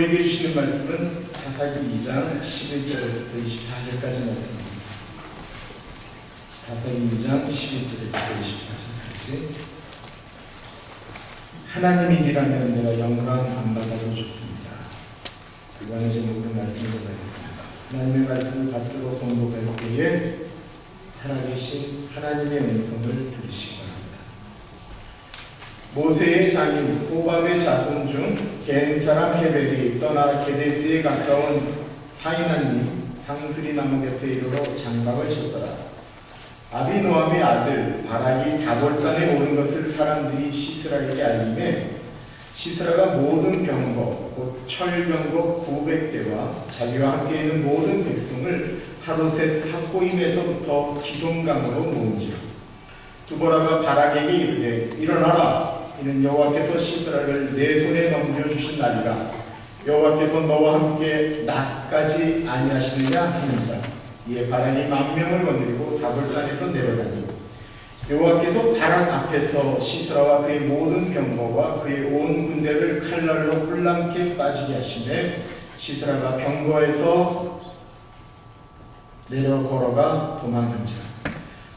우리에게 주시는 말씀은 사사기 2장 11절에서부터 24절까지 말씀입니다. 사사기 2장 11절에서부터 24절까지 하나님이라면 내가 영광 안 받아도 좋습니다. 그거는 제목으로 말씀을 전하겠습니다. 하나님의 말씀을 받들어 공독할 때에 살아계신 하나님의 음성을 바랍니다. 모세의 장인 호밤의 자손 중 겐 사람 헤벨이 떠나 게데스에 가까운 사이나님 상수리 나무 곁에 이르러 장막을 쳤더라. 아비노함의 아들 바락이 다볼산에 오른 것을 사람들이 시스라에게 알림해 시스라가 모든 병거 곧 철병거 900대와 자기와 함께 있는 모든 백성을 하루셋 학고임에서부터 기송강으로 모은지라 두보라가 바락에게 이르되 일어나라 이는 여호와께서 시스라를 내 손에 넘겨주신 날이라. 여호와께서 너와 함께 낮까지 아니하시느냐 하는지라. 이에 바락이 만 명을 건드리고 다볼산에서 내려가니. 여호와께서 바락 앞에서 시스라와 그의 모든 병거와 그의 온 군대를 칼날로 훌랑케 빠지게 하시매 시스라가 병거에서 내려 걸어가 도망한지라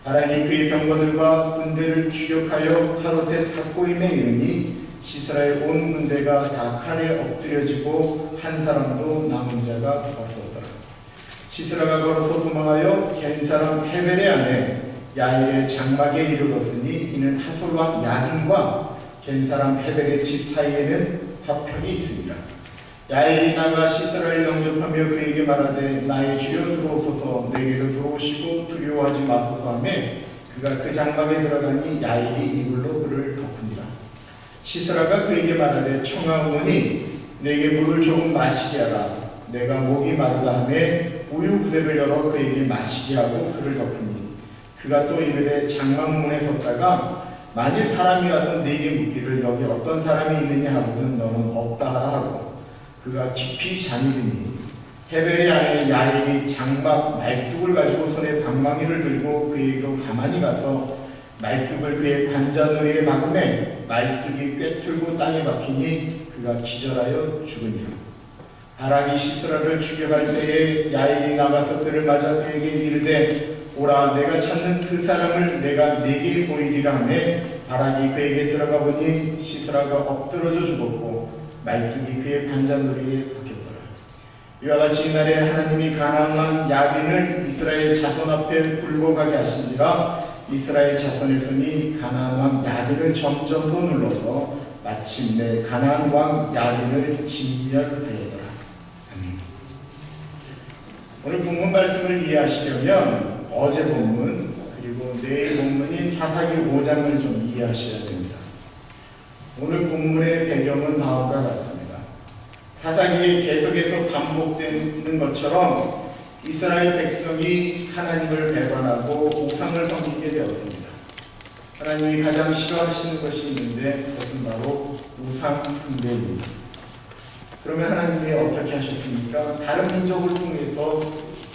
바락이 그의 병거들과 군대를 추격하여 하루셋 학고임에 이르니 시스라의 온 군대가 다 칼에 엎드려지고 한 사람도 남은 자가 없었더라. 시스라가 걸어서 도망하여 겐 사람 헤벨의 아내 야일의 장막에 이르렀으니 이는 하솔 왕 야긴과 겐 사람 헤벨의 집 사이에는 화평이 있습니다. 야엘이 나가 시스라를 영접하며 그에게 말하되 나의 주여 들어오소서. 내게로 들어오시고 두려워하지 마소서 하며 그가 그 장막에 들어가니 야엘이 이불로 그를 덮으니라. 시스라가 그에게 말하되 청하오니 내게 물을 조금 마시게 하라. 내가 목이 마르다 하며 우유 부대를 열어 그에게 마시게 하고 그를 덮으니 그가 또 이르되 장막문에 섰다가 만일 사람이 와서 내게 묻기를 여기 어떤 사람이 있느냐 하거든 너는 없다 하라 하고 그가 깊이 잠이더니 헤벨의 아내 야일이 장막 말뚝을 가지고 손에 방망이를 들고 그에게로 가만히 가서 말뚝을 그의 관자놀이에 박음에 말뚝이 꿰뚫고 땅에 박히니 그가 기절하여 죽으니라. 바락이 시스라를 추격할 때에 야일이 나가서 그를 맞아 그에게 이르되 오라 내가 찾는 그 사람을 내가 네게 보이리라 하며 바락이 그에게 들어가 보니 시스라가 엎드러져 죽었고 말뚝이 그의 관자놀이에 박혔더라. 이와 같이 이날에 하나님이 가나안 왕 야빈을 이스라엘 자손 앞에 굴고 가게 하신지라 이스라엘 자손의 손이 가나안 왕 야빈을 점점 더 눌러서 마침내 가나안 왕 야빈을 진멸하였더라. 아멘. 오늘 본문 말씀을 이해하시려면 어제 본문 그리고 내일 본문인 사사기 5장을 좀 이해하셔야 됩니다. 오늘 본문의 배경은 다음과 같습니다. 사사기에 계속해서 반복되는 것처럼 이스라엘 백성이 하나님을 배반하고 우상을 섬기게 되었습니다. 하나님이 가장 싫어하시는 것이 있는데 그것은 바로 우상 숭배입니다. 그러면 하나님이 어떻게 하셨습니까? 다른 민족을 통해서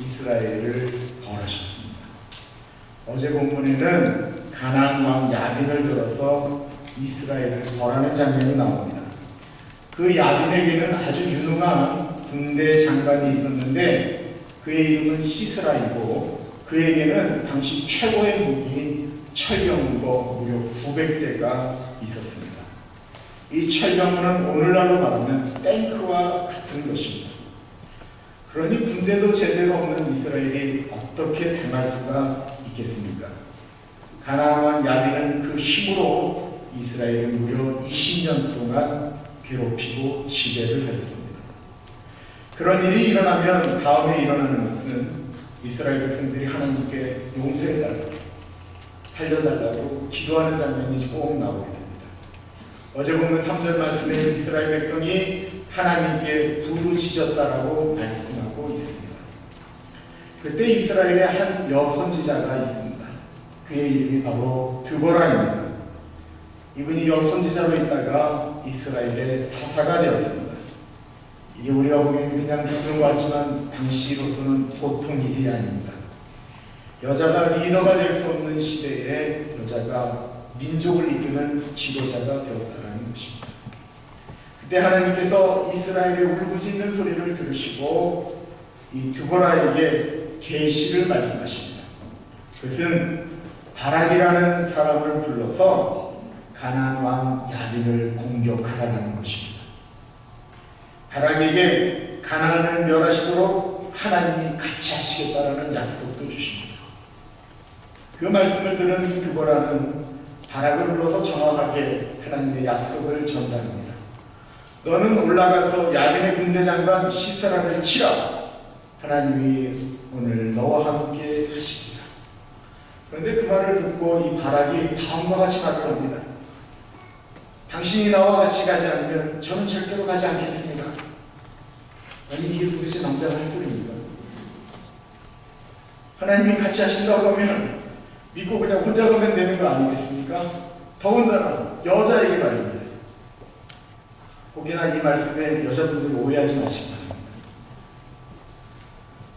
이스라엘을 벌하셨습니다. 어제 본문에는 가나안 왕 야빈을 들어서 이스라엘을 벌하는 장면이 나옵니다. 그 야빈에게는 아주 유능한 군대 장관이 있었는데 그의 이름은 시스라이고 그에게는 당시 최고의 무기인 철병거 무려 900대가 있었습니다. 이 철병거는 오늘날로 말하면 탱크와 같은 것입니다. 그러니 군대도 제대로 없는 이스라엘이 어떻게 당할 수가 있겠습니까? 가나안 왕 야빈은 그 힘으로 이스라엘을 무려 20년 동안 괴롭히고 지배를 하였습니다. 그런 일이 일어나면 다음에 일어나는 것은 이스라엘 백성들이 하나님께 용서해달라고 살려달라고 기도하는 장면이 꼭 나오게 됩니다. 어제 보면 3절 말씀에 이스라엘 백성이 하나님께 부르짖었다라고 말씀하고 있습니다. 그때 이스라엘에 한 여선지자가 있습니다. 그의 이름이 바로 드보라입니다. 이분이 여 선지자로 있다가 이스라엘의 사사가 되었습니다. 이게 우리가 보기에는 그냥 그런 것 같지만 당시로서는 보통 일이 아닙니다. 여자가 리더가 될 수 없는 시대에 여자가 민족을 이끄는 지도자가 되었다는 것입니다. 그때 하나님께서 이스라엘의 울부짖는 소리를 들으시고 이 드보라에게 계시를 말씀하십니다. 그것은 바락이라는 사람을 불러서 가나안 왕 야빈을 공격하라는 것입니다. 바락에게 가나안을 멸하시도록 하나님이 같이 하시겠다라는 약속도 주십니다. 그 말씀을 들은 드보라는 바락을 불러서 정확하게 하나님의 약속을 전달합니다. 너는 올라가서 야빈의 군대 장관 시세라를 치라. 하나님이 오늘 너와 함께 하시리라. 그런데 그 말을 듣고 이 바락이 다음과 같이 말을 합니다. 당신이 나와 같이 가지 않으면 저는 절대로 가지 않겠습니다. 아니 이게 도대체 남자가 할 소리입니까? 하나님이 같이 하신다고 하면 믿고 그냥 혼자 가면 되는 거 아니겠습니까? 더군다나 여자에게 말입니다. 혹여나 이 말씀에 여자분들 오해하지 바랍니다.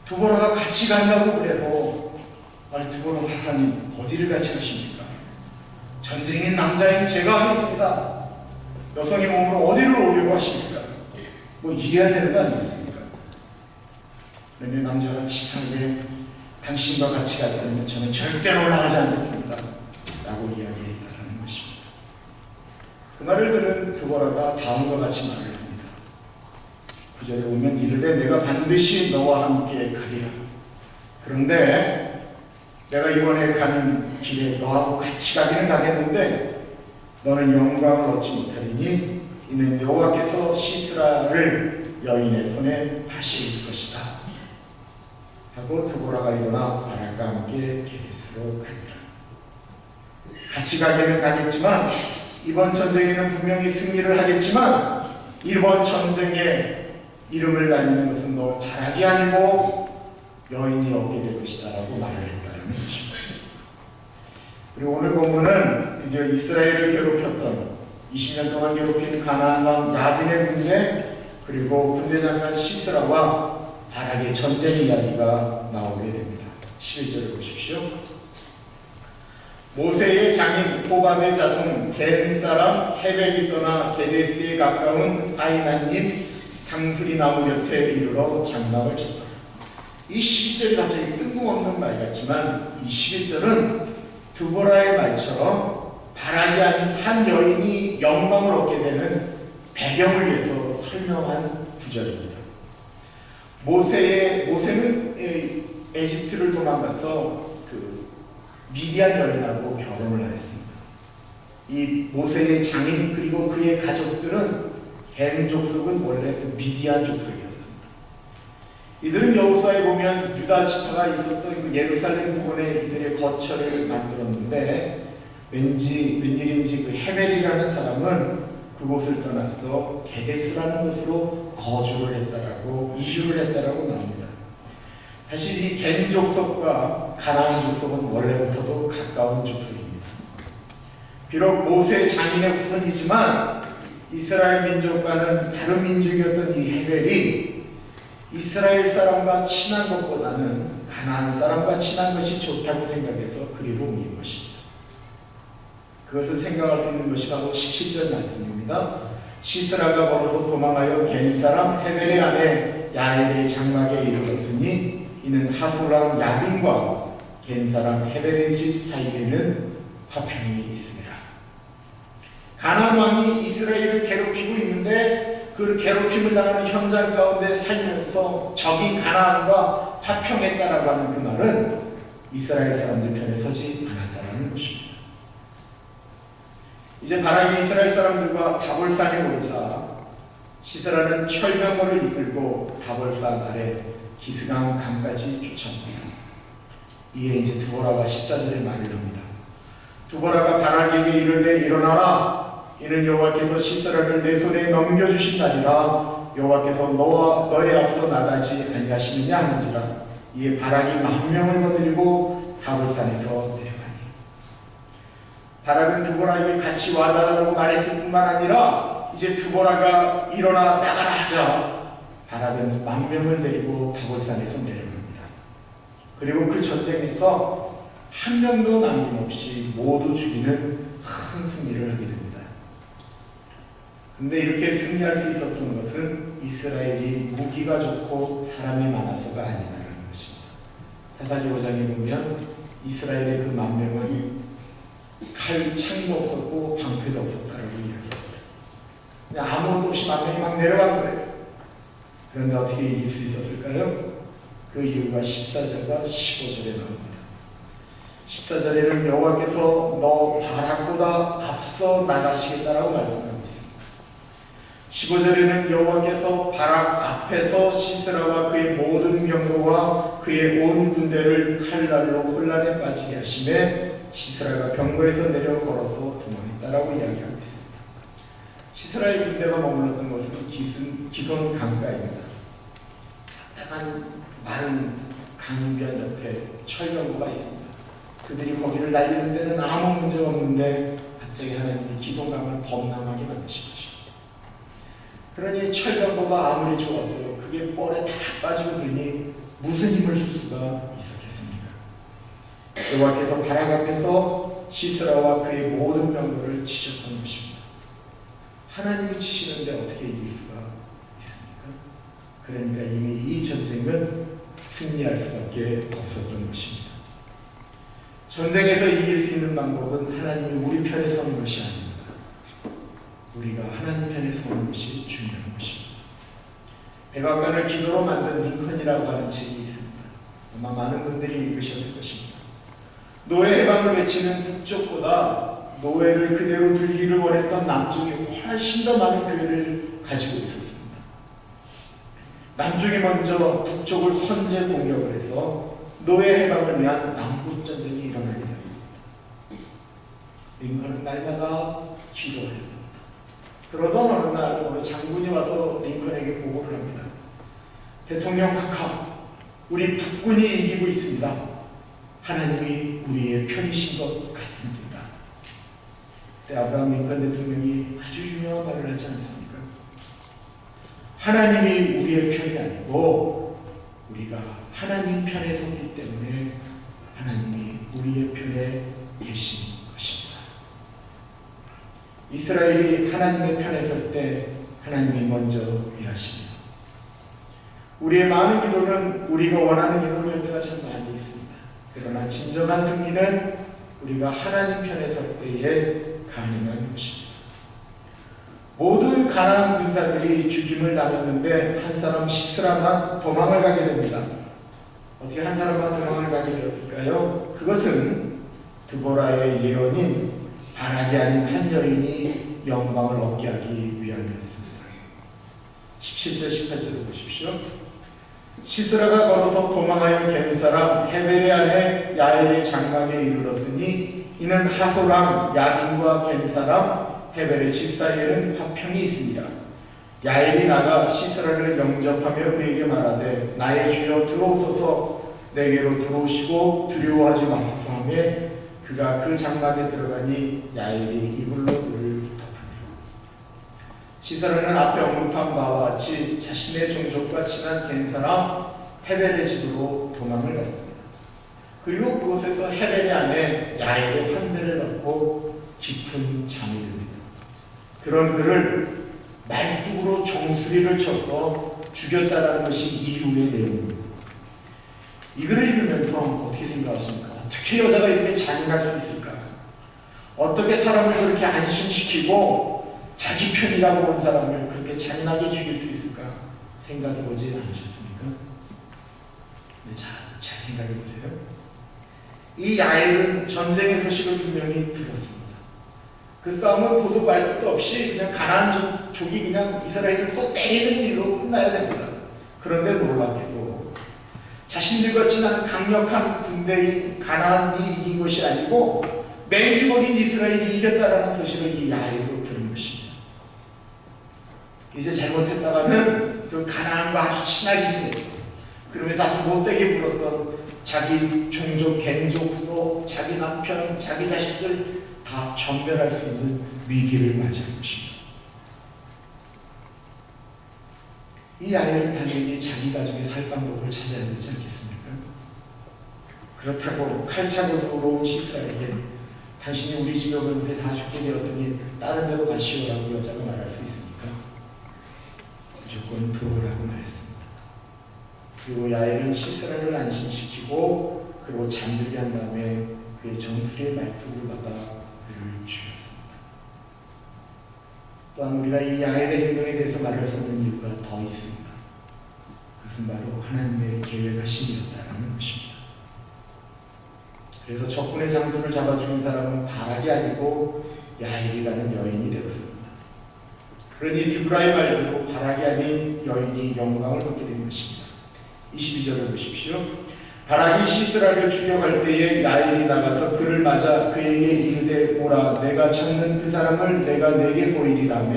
두보라가 같이 간다고 그래도 아니 두보라 사탄님 어디를 같이 가십니까? 전쟁인 남자인 제가 하겠습니다. 여성의 몸으로 어디를 오려고 하십니까? 뭐 이래야 되는 거 아니겠습니까? 그런데 남자가 치상에 당신과 같이 가지 않으면 저는 절대로 올라가지 않겠습니다. 라고 이야기했다는 것입니다. 그 말을 들은 드보라가 다음과 같이 말을 합니다. 구절에 보면 이르되 내가 반드시 너와 함께 가리라. 그런데 내가 이번에 가는 길에 너하고 같이 가기는 가겠는데 너는 영광을 얻지 못하리니 이는 여호와께서 시스라를 여인의 손에 파실 것이다. 하고 드보라가 일어나 바락과 함께 게데스로 가니라. 같이 가기는 가겠지만 이번 전쟁에는 분명히 승리를 하겠지만 이번 전쟁에 이름을 날리는 것은 너 바락이 아니고 여인이 얻게 될 것이다라고 말을 했다는 것입니다. 그리고 오늘 본문은 드디어 이스라엘을 괴롭혔던 20년 동안 괴롭힌 가나안 왕 야빈의 군대 그리고 군대 장관 시스라와 바락의 전쟁 이야기가 나오게 됩니다. 11절을 보십시오. 모세의 장인 호밥의 자손 겐 사람 헤벨이 떠나 게데스에 가까운 사이나님 상수리 나무 곁에 이르러 장막을 쳤다. 이 11절이 갑자기 뜬금없는 말 같지만 이 11절은 두보라의 말처럼 바락이 아닌 한 여인이 영광을 얻게 되는 배경을 위해서 설명한 구절입니다. 모세의 모세는 에, 에집트를 도망가서 그 미디안 여인하고 결혼을 했습니다. 이 모세의 장인 그리고 그의 가족들은 겐 족속은 원래 그 미디안 족속이었습니다. 이들은 여호수아에 보면 유다 지파가 있었던 그 예루살렘 부근에 이들의 거처를 만들었는데 왠지 웬일인지 그 헤벨이라는 사람은 그곳을 떠나서 게데스라는 곳으로 거주를 했다라고 이주를 했다라고 나옵니다. 사실 이 겐 족속과 가나안 족속은 원래부터도 가까운 족속입니다. 비록 모세 장인의 후손이지만 이스라엘 민족과는 다른 민족이었던 이 헤벨이 이스라엘 사람과 친한 것보다는 가나안 사람과 친한 것이 좋다고 생각해서 그리로 옮긴 것입니다. 그것을 생각할 수 있는 것이 바로 17절 말씀입니다. 시스라가 걸어서 도망하여 겐 사람 헤벨의 아내 야엘의 장막에 이르렀으니 이는 하솔람 야빈과 겐 사람 헤벨의 집 사이에는 화평이 있습니다. 가나안 왕이 이스라엘을 괴롭히고 있는데 그 괴롭힘을 당하는 현장 가운데 살면서 적인 가나안과 화평했다라고 하는 그 말은 이스라엘 사람들 편에 서지 않았다는 것입니다. 이제 바락이 이스라엘 사람들과 다볼산에 오자 시스라는 철병거를 이끌고 다볼산 아래 기스강 강까지 쫓아옵니다. 이에 이제 두보라가 14절에 말을 합니다. 두보라가 바락에게 이르되 일어나라 이는 여호와께서 시스라를 내 손에 넘겨주신다니라 여호와께서 너와 너의 앞서 나가지 아니하시느냐 하는지라 이에 바락이 만 명을 거느리고 다볼산에서 내려가니 바락은 두보라에게 같이 와달라고 말했을 뿐만 아니라 이제 두보라가 일어나 나가라 하자 바락은 만 명을 데리고 다볼산에서 내려갑니다. 그리고 그 전쟁에서 한 명도 남김없이 모두 죽이는 큰 승리를 하게 됩니다. 근데 이렇게 승리할 수 있었던 것은 이스라엘이 무기가 좋고 사람이 많아서가 아니라는 것입니다. 사사기 5장에 보면 이스라엘의 그 만 명은 칼, 창도 없었고 방패도 없었다라고 이야기합니다. 아무것도 없이 만 명이 막 내려간 거예요. 그런데 어떻게 이길 수 있었을까요? 그 이유가 14절과 15절에 나옵니다. 14절에는 여호와께서 너 바락보다 앞서 나가시겠다라고 말씀하고 있습니다. 15절에는 여호와께서 바락 앞에서 시스라와 그의 모든 병거와 그의 온 군대를 칼날로 혼란에 빠지게 하심에 시스라가 병거에서 내려 걸어서 도망했다라고 이야기하고 있습니다. 시스라의 군대가 머물렀던 것은 기순, 기손 강가입니다. 딱딱한 마른 강변 옆에 철병구가 있습니다. 그들이 거기를 날리는 데는 아무 문제가 없는데 갑자기 하나님이 기손강을 범람하게 만드신 것입니다. 그러니 철병구가 아무리 좋아도 그게 뻘에 다 빠지고 들니 무슨 힘을 쓸 수가 있었겠습니까? 여호와께서 바락 앞에서 시스라와 그의 모든 병거를 치셨던 것입니다. 하나님이 치시는데 어떻게 이길 수가 있습니까? 그러니까 이미 이 전쟁은 승리할 수밖에 없었던 것입니다. 전쟁에서 이길 수 있는 방법은 하나님이 우리 편에 서는 것이 아닙니다. 우리가 하나님 편에 서는 것이 중요한 것입니다. 백악관을 기도로 만든 링컨이라고 하는 책이 있습니다. 아마 많은 분들이 읽으셨을 것입니다. 노예 해방을 외치는 북쪽보다 노예를 그대로 들기를 원했던 남쪽이 훨씬 더 많은 교회를 가지고 있었습니다. 남쪽이 먼저 북쪽을 선제 공격을 해서 노예 해방을 위한 남북 전쟁이 일어나게 되었습니다. 링컨은 날마다 기도했습니다. 그러던 어느 날 어느 장군이 와서 링컨에게 보고를 합니다. 대통령 각하, 우리 북군이 이기고 있습니다. 하나님이 우리의 편이신 것 같습니다. 그때 아브라함 링컨 대통령이 아주 유명한 말을 하지 않습니까? 하나님이 우리의 편이 아니고 우리가 하나님 편에 섰기 때문에 하나님이 우리의 편에 계신 것입니다. 이스라엘이 하나님의 편에 설 때 하나님이 먼저 일하십니다. 우리의 많은 기도는 우리가 원하는 기도를 할 때가 참 많이 있습니다. 그러나 진정한 승리는 우리가 하나님 편에 설 때에 가능한 것입니다. 모든 가나안 군사들이 죽임을 당했는데 한 사람 시스라만 도망을 가게 됩니다. 어떻게 한 사람만 도망을 가게 되었을까요? 그것은 드보라의 예언인 바락이 아닌 한 여인이 영광을 얻게 하기 위함이었습니다. 17절 18절을 보십시오. 시스라가 걸어서 도망하여 겐 사람 헤벨의 아내 야엘의 장막에 이르렀으니 이는 하소람 야긴과 겐 사람 헤벨의 집 사이에는 화평이 있습니다. 야엘이 나가 시스라를 영접하며 그에게 말하되 나의 주여 들어오소서 내게로 들어오시고 두려워하지 마소서 하며 그가 그 장막에 들어가니 야엘이 이불로 그를 덮으니라. 시스라는 앞에 언급한 바와 같이 자신의 종족과 친한 겐 사람 헤벨의 집으로 도망을 갔습니다. 그리고 그곳에서 헤벨의 아내 야엘의 환대를 받고 깊은 잠이 듭니다. 그런 그를 말뚝으로 정수리를 쳐서 죽였다라는 것이 이후의 내용입니다. 이 글을 읽으면서 어떻게 생각하십니까? 어떻게 여자가 이렇게 잔인할 수 있을까? 어떻게 사람을 그렇게 안심시키고 자기 편이라고 본 사람을 그렇게 잔인하게 죽일 수 있을까? 생각해 보지 않으셨습니까? 네, 잘, 잘 생각해 보세요. 이 야엘은 전쟁의 소식을 분명히 들었습니다. 그 싸움은 보도 말 것도 없이 그냥 가나안 족이 그냥 이스라엘을 또 때리는 일로 끝나야 됩니다. 그런데 놀랍게도 자신들과 친한 강력한 군대인 가나안이 이긴 것이 아니고 맹주먹인 이스라엘이 이겼다라는 소식을 이 야엘도 들은 것입니다. 이제 잘못했다가는 그 가나안과 아주 친하게 지내고 그러면서 아주 못되게 굴었던 자기 종족, 갱족소, 자기 남편, 자기 자식들 다 전멸할 수 있는 위기를 맞이한 것입니다. 이 아이는 당연히 자기 가족이 살 방법을 찾아야 되지 않겠습니까? 그렇다고 칼차고 들어온 시스라에게 당신이 우리 집에 오는데 다 죽게 되었으니 다른 데로 가시오라고 여자가 말할 수 있습니까? 무조건 들어오라고 말했습니다. 그리고 야엘은 시스라를 안심시키고 그리고 잠들게 한 다음에 그의 정수리의 말뚝을 받아 그를 죽였습니다. 또한 우리가 이 야엘의 행동에 대해서 말할 수 없는 이유가 더 있습니다. 그것은 바로 하나님의 계획하심이었다는 것입니다. 그래서 적군의 장수를 잡아 죽인 사람은 바락이 아니고 야일이라는 여인이 되었습니다. 그러니 드브라의 말대로 바락이 아닌 여인이 영광을 얻게 된 것입니다. 22절을 보십시오. 바락이 시스라를 죽여갈 때에 야일이 나가서 그를 맞아 그에게 이르되 오라 내가 찾는 그 사람을 내가 내게 보이리라며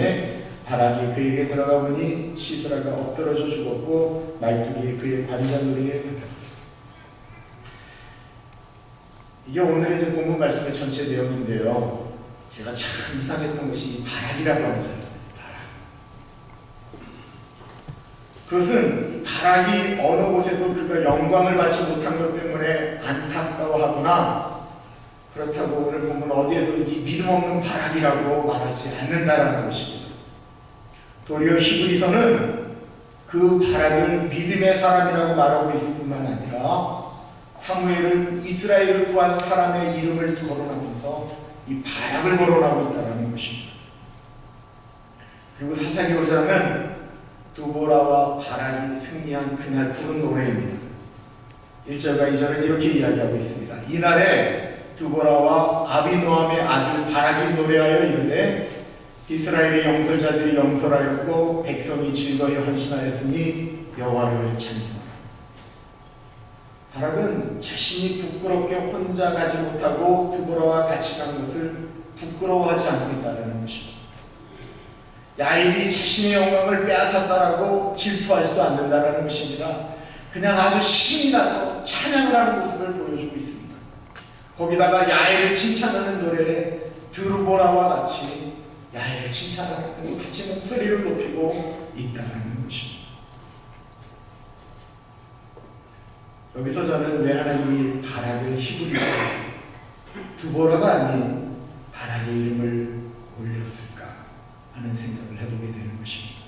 바락이 그에게 들어가 보니 시스라가 엎드러져 죽었고 말뚝이 그의 관자놀이에 박혔다. 이게 오늘의 본문 말씀의 전체 내용인데요. 제가 참 이상했던 것이 이 바락이라고 하는 사람이에요. 바락. 그것은 이 바락이 어느 곳에도 그가 영광을 받지 못한 것 때문에 안타까워하거나 그렇다고 오늘 보면 어디에도 이 믿음 없는 바락이라고 말하지 않는다라는 것입니다. 도리어 히브리서는 그 바락을 믿음의 사람이라고 말하고 있을 뿐만 아니라 사무엘은 이스라엘을 구한 사람의 이름을 거론하면서 이 바락을 거론하고 있다는 것입니다. 그리고 사사기호사는 두보라와 바락이 승리한 그날 부른 노래입니다. 1절과 2절은 이렇게 이야기하고 있습니다. 이날에 두보라와 아비노함의 아들 바락이 노래하여 이르되 이스라엘의 영설자들이 영설하였고 백성이 즐거이 헌신하였으니 여호와를 찬송하라. 바락은 자신이 부끄럽게 혼자 가지 못하고 두보라와 같이 간 것을 부끄러워하지 않고 있다는 것입니다. 야일이 자신의 영광을 빼앗았다라고 질투하지도 않는다는 것입니다. 그냥 아주 신이 나서 찬양을 하는 모습을 보여주고 있습니다. 거기다가 야일을 칭찬하는 노래에 드루보라와 같이 야일을 칭찬하는 같이 목소리를 높이고 있다는 것입니다. 여기서 저는 왜 하나님이 바락을 히브리서 두보라가 아닌 바락의 이름을 올렸을까 하는 생각을 해보게 되는 것입니다.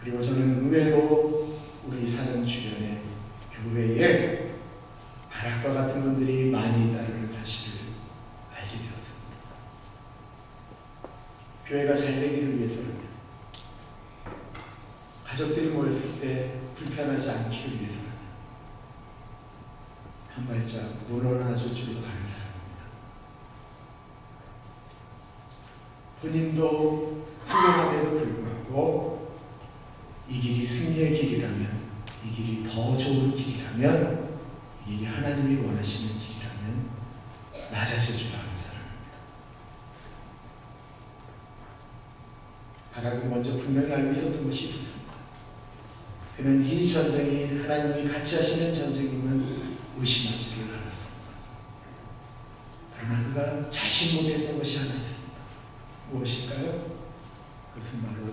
그리고 저는 의외로 우리 사는 주변에 교회에 바락과 같은 분들이 많이 있다는 사실을 알게 되었습니다. 교회가 잘 되기를 위해서는 가족들이 모였을 때 불편하지 않기를 위해서는 한 발짝 물러나 저쪽으로 가는 사람입니다. 본인도 훌륭함에도 불구하고 이 길이 승리의 길이라면 이 길이 더 좋은 길이라면 이 길이 하나님이 원하시는 길이라면 낮아질 줄 아는 사람입니다. 바락은 먼저 분명히 알고 있었던 것이 있었습니다. 그는 이 전쟁이 하나님이 같이 하시는 전쟁임을 의심하지를 않았습니다. 그러나 그가 자신 못했던 것이 하나 있습니다. 무엇일까요? 그것은 바로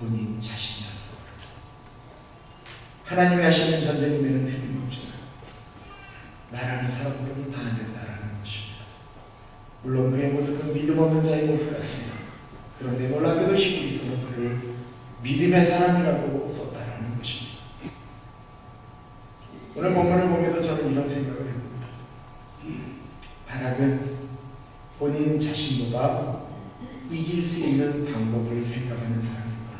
본인 자신이었습니다. 하나님이 하시는 전쟁임에는 틀림없지만 나라는 사람으로는 다 안 된다라는 것입니다. 물론 그의 모습은 믿음 없는 자의 모습 같습니다. 그런데 놀랍게도 히브리서는 그를 믿음의 사람이라고 것입니다. 오늘 본문을 보면서 저는 이런 생각을 해봅니다. 바락은 본인 자신보다 이길 수 있는 방법을 생각하는 사람입니다.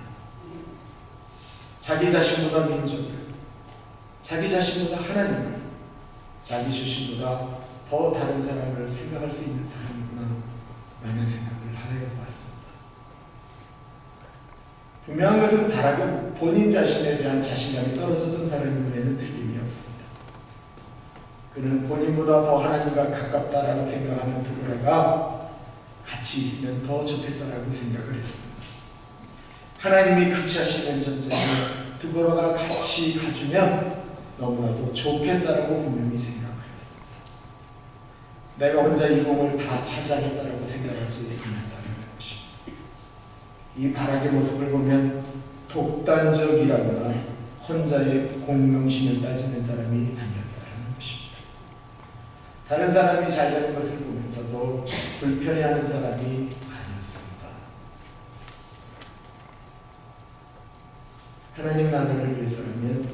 자기 자신보다 민족을, 자기 자신보다 하나님을, 자기 주신보다 더 다른 사람을 생각할 수 있는 사람이구나 라는 생각을 하여 봤습니다. 분명한 것은 바락은 본인 자신에 대한 자신감이 떨어졌던 사람임에는 틀림이 없습니다. 그는 본인보다 더 하나님과 가깝다라고 생각하는 두고라가 같이 있으면 더 좋겠다라고 생각을 했습니다. 하나님이 같이 하시는 전쟁에 두고라가 같이 가주면 너무나도 좋겠다라고 분명히 생각하였습니다. 내가 혼자 이 공을 다 차지하겠다라고 생각하지 않았다는 것입니다. 이 바락의 모습을 보면 독단적이라거나 혼자의 공명심을 따지는 사람이 것입니다. 다른 사람이 잘 되는 것을 보면서도 불편해하는 사람이 아니었습니다. 하나님 나라를 위해서라면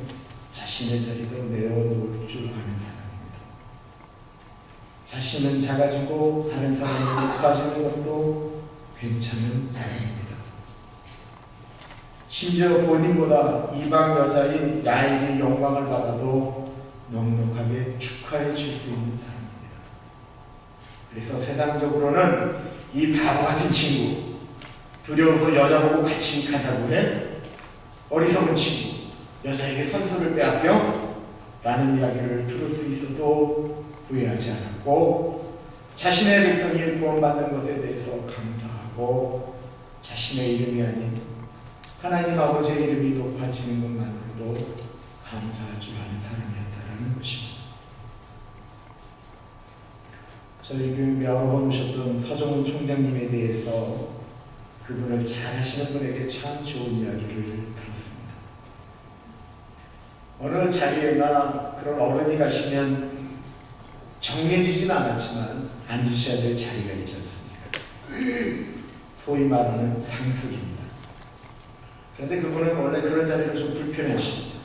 자신의 자리도 내어놓을 줄 아는 사람입니다. 자신은 작아지고 다른 사람을 높아지는 것도 괜찮은 사람입니다. 심지어 본인보다 이방 여자인 야인의 영광을 받아도 넉넉하게 축하해 줄 수 있는 사람입니다. 그래서 세상적으로는 이 바보 같은 친구, 두려워서 여자 보고 같이 가자고 해? 어리석은 친구, 여자에게 선수를 빼앗겨? 라는 이야기를 들을 수 있어도 후회하지 않았고 자신의 백성이 구원받는 것에 대해서 감사하고 자신의 이름이 아닌 하나님 아버지의 이름이 높아지는 것만으로도 감사할 줄 아는 사람이었다라는 것입니다. 저희 교회 여러 번 오셨던 서정훈 총장님에 대해서 그분을 잘 하시는 분에게 참 좋은 이야기를 들었습니다. 어느 자리에나 그런 어른이 가시면 정해지진 않았지만 앉으셔야 될 자리가 있지 않습니까? 소위 말하는 상석입니다. 그런데 그분은 원래 그런 자리를 좀 불편해 하십니다.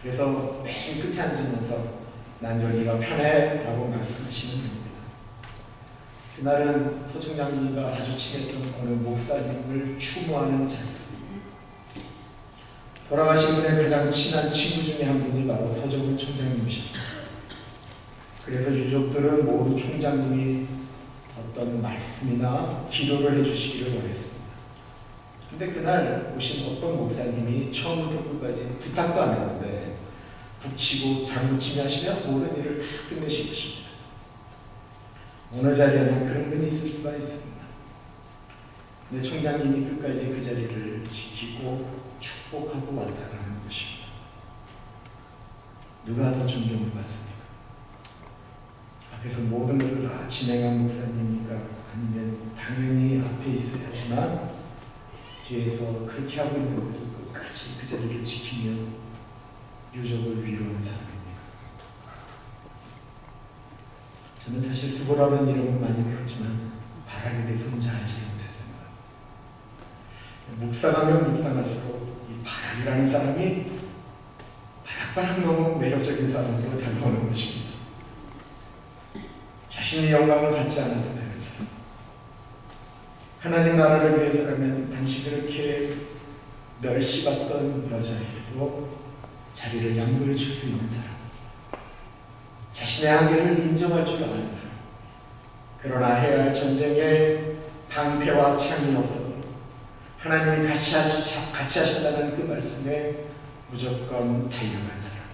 그래서 맨 끝에 앉으면서 난 여기가 편해 라고 말씀하시는 분입니다. 그날은 소총장님과 아주 친했던 어느 목사님을 추모하는 자리였습니다. 돌아가신 분의 가장 친한 친구 중에 한 분이 바로 서정훈 총장님이셨습니다. 그래서 유족들은 모두 총장님이 어떤 말씀이나 기도를 해주시기를 원했습니다. 근데 그날 오신 어떤 목사님이 처음부터 끝까지 부탁도 안 했는데 북치고 장구치며 하시면 모든 일을 다 끝내신 것입니다. 어느 자리에는 그런 분이 있을 수가 있습니다. 근데 총장님이 끝까지 그 자리를 지키고 축복하고 왔다는 것입니다. 누가 더 존경을 받습니까? 앞에서 모든 것을 다 진행한 목사님입니까? 아니면 당연히 앞에 있어야지만 뒤에서 그렇게 하고 있는데도 끝까지 그 자리를 지키며 유족을 위로한 사람입니까? 저는 사실 두보라는 이름은 많이 들었지만 바라게 대해서는 잘 알지 못했습니다. 묵상하면 묵상할수록 이 바락이라는 사람이 바락바락 너무 매력적인 사람으로 다가오는 것입니다. 자신의 영광을 받지 않아도 되는 사람. 하나님 나라를 위해서라면 당시 그렇게 멸시받던 여자에게도 자리를 양보해 줄 수 있는 사람. 자신의 한계를 인정할 줄 아는 사람. 그러나 해야 할 전쟁에 방패와 창이 없어도 하나님이 같이, 하시, 같이 하신다는 그 말씀에 무조건 달려간 사람.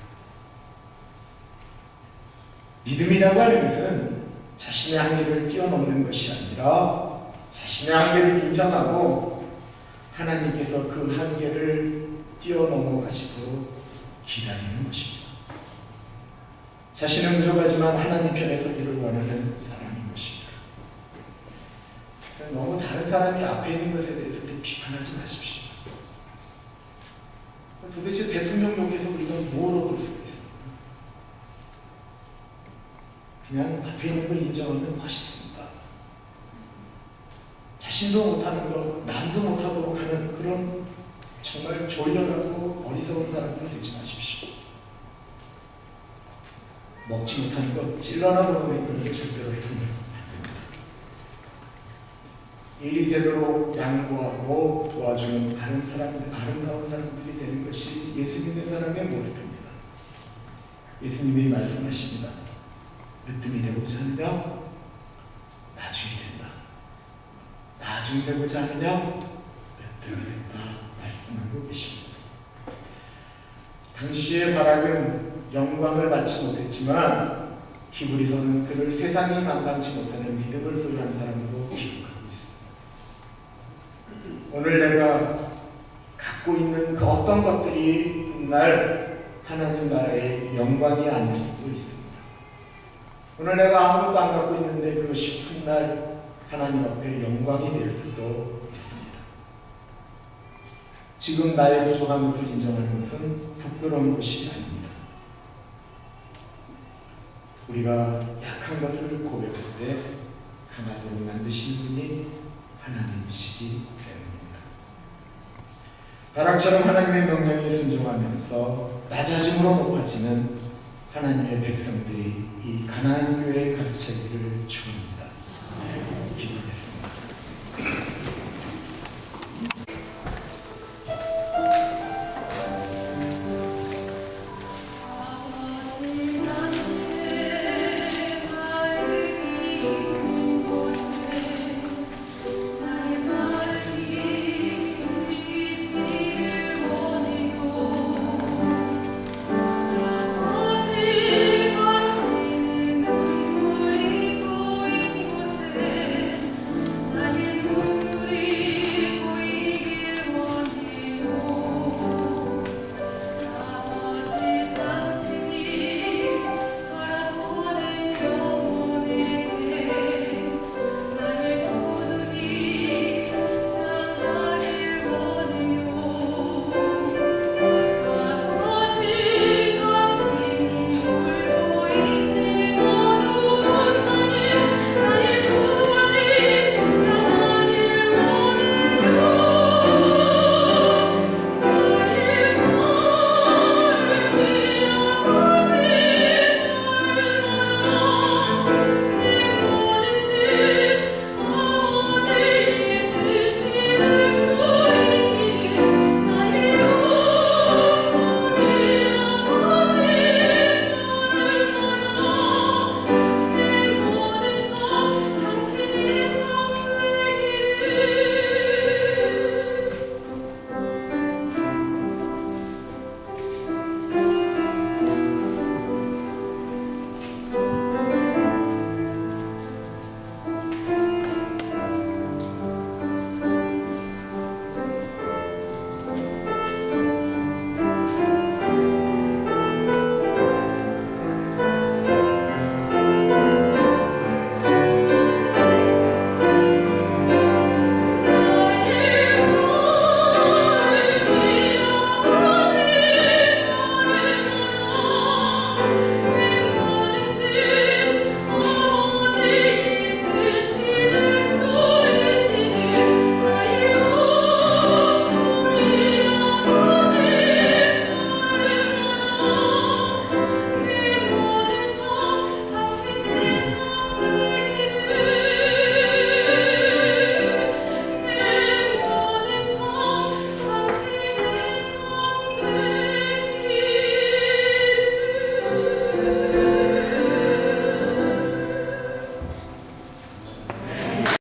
믿음이라고 하는 것은 자신의 한계를 뛰어넘는 것이 아니라 자신의 한계를 인정하고 하나님께서 그 한계를 뛰어넘어 가시도록 기다리는 것입니다. 자신은 부족하지만 하나님 편에서 일을 원하는 사람인 것입니다. 너무 다른 사람이 앞에 있는 것에 대해서 비판하지 마십시오. 도대체 대통령님께서 우리가 뭘 얻을 수가 있습니까? 그냥 앞에 있는 거 인정하면 멋있습니다. 자신도 못하는 거, 남도 못하도록 하는 그런 정말 졸려하고 어리석은 사람들 되지 마십시오. 먹지 못하는 것 찔러나 먹는 걸 절대로 해서는 일이 되도록 양보하고 도와주는 다른 사람들, 아름다운 사람들이 되는 것이 예수 믿는 사람의 모습입니다. 예수님이 말씀하십니다. 으뜸이 되고자 하느냐? 나중이 된다. 나중이 되고자 하느냐? 으뜸이 된다. 말씀하고 계십니다. 당시의 바락은 영광을 받지 못했지만 히브리서는 그를 세상이 감당치 못하는 믿음을 소유한 사람으로 기록하고 있습니다. 오늘 내가 갖고 있는 그 어떤 것들이 훗날 하나님 나라의 영광이 아닐 수도 있습니다. 오늘 내가 아무것도 안 갖고 있는데 그것이 훗날 하나님 앞에 영광이 될 수도. 지금 나의 부족한 것을 인정하는 것은 부끄러운 것이 아닙니다. 우리가 약한 것을 고백할 때 강하도록 만드시는 분이 하나님이시기 때문입니다. 바락처럼 하나님의 명령에 순종하면서 낮아짐으로 높아지는 하나님의 백성들이 이 가나안 교회의 가르치기를 축원합니다.